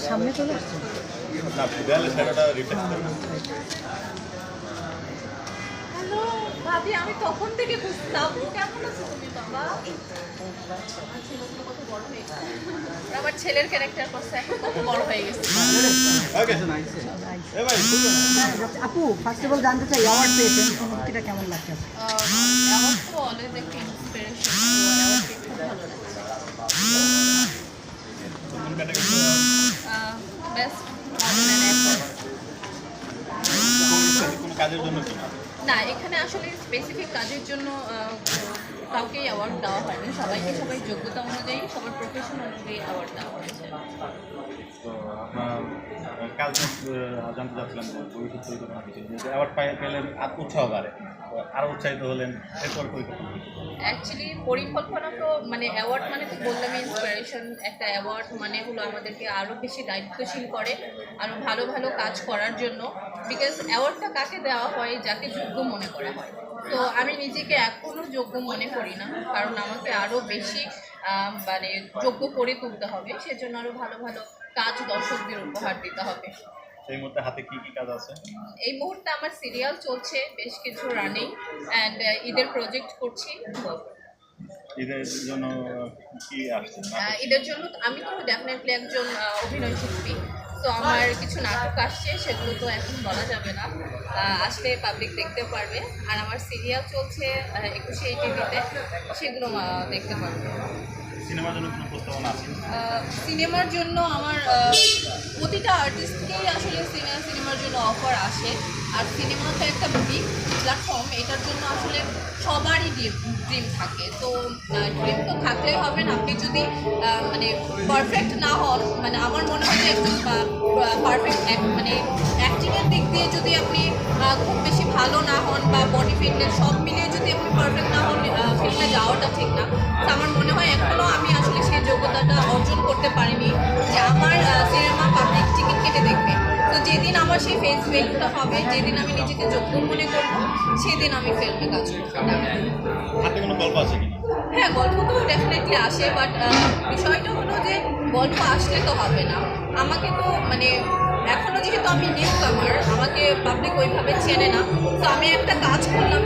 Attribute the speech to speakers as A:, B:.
A: সামনে চলে
B: হ্যালো ভাবি আমি তখন থেকে খুঁজতাম কেমন আছো তুমি বাবা? আমার ছেলের ক্যারেক্টার করছে এখন কত বড় হয়ে গেছে।
A: হ্যাঁ, আপু ফার্স্ট অফ অল জানতে চাই অ্যাওয়ার্ড পেয়েছেন অনুভূতিটা কেমন লাগছে আপনার?
B: আমার তো অলওয়েজ একটা ইন্সপিরেশন আমার খুব ভালো লাগছে
C: কোন ক্যাটাগরি
B: বেস্ট মডার্ন অ্যান্ড
C: কোন কাজের জন্য
B: না, এখানে আসলে স্পেসিফিক কাজের জন্য কাউকেই অ্যাওয়ার্ড দেওয়া হয়নি। সবাইকে সবাই যোগ্যতা অনুযায়ী, সবার প্রফেশন অনুযায়ী অ্যাওয়ার্ড দেওয়া হয়েছে।
C: আর
B: মানে মানে মানে বেশি দায়িত্বশীল করে আরও ভালো ভালো কাজ করার জন্য। বিকজ অ্যাওয়ার্ডটা কাকে দেওয়া হয়, যাকে যোগ্য মনে করা হয়। তো আমি নিজেকে এখনও যোগ্য মনে করি না, কারণ আমাকে আরও বেশি মানে যোগ্য করে তুলতে হবে। সেজন্য আরও ভালো ভালো কাজ দর্শকদের উপহার দিতে হবে।
C: সেই মুহূর্তে হাতে কি কি কাজ আছে?
B: এই মুহূর্তে আমার সিরিয়াল চলছে বেশ কিছু রানিং অ্যান্ড ঈদের প্রজেক্ট করছি।
C: ঈদের জন্য কি আসছে?
B: ঈদের জন্য আমি তো ডেফিনেটলি একজন অভিনয় শিল্পী। তো আমার কিছু নাটক আসছে সেগুলো তো এখন বলা যাবে না। আসলে পাবলিক দেখতে পারবে। আর আমার সিরিয়াল চলছে একুশে টিভিতে সেগুলো দেখতে পারবে।
C: সিনেমার জন্য কোনো প্রস্তাবনা আছে?
B: সিনেমার জন্য আমার প্রতিটা আর্টিস্টকেই আসলে সিনে- সিনেমার জন্য অফার আসে। আর সিনেমা তো একটা বিগ প্ল্যাটফর্ম এটার জন্য আসলে সবারই ড্রিম থাকে। তো ড্রিম তো থাকলেই হবে না। আপনি যদি মানে পারফেক্ট না হন মানে আমার মনে হয় যে একজন পারফেক্ট মানে অ্যাক্টিংয়ের দিক দিয়ে যদি আপনি খুব বেশি ভালো না হন, বা বডি ফিটনেস সব মিলিয়ে যদি আপনি পারফেক্ট না হন ফিল্মে যাওয়াটা ঠিক না। আমার মনে হয় এখনও আমি আসলে সেই যোগ্যতাটা অর্জন করতে পারিনি যে আমার সিনেমা পাবলিক টিকিট কেটে দেখবে। তো যেদিন আমার সেই ফেস ভ্যালুটা হবে যেদিন আমি নিজেকে যোগ্য মনে করব সেদিন আমি ফিল্মে কাজ
C: কিনা
B: হ্যাঁ গল্প তো ডেফিনেটলি আসে বাট বিষয়টা হলো যে গল্প আসলে তো হবে না। আমাকে তো মানে এখনও যেহেতু আমি নিউ কামার আমাকে পাবলিক ওইভাবে চেনে না। তো আমি একটা কাজ করলাম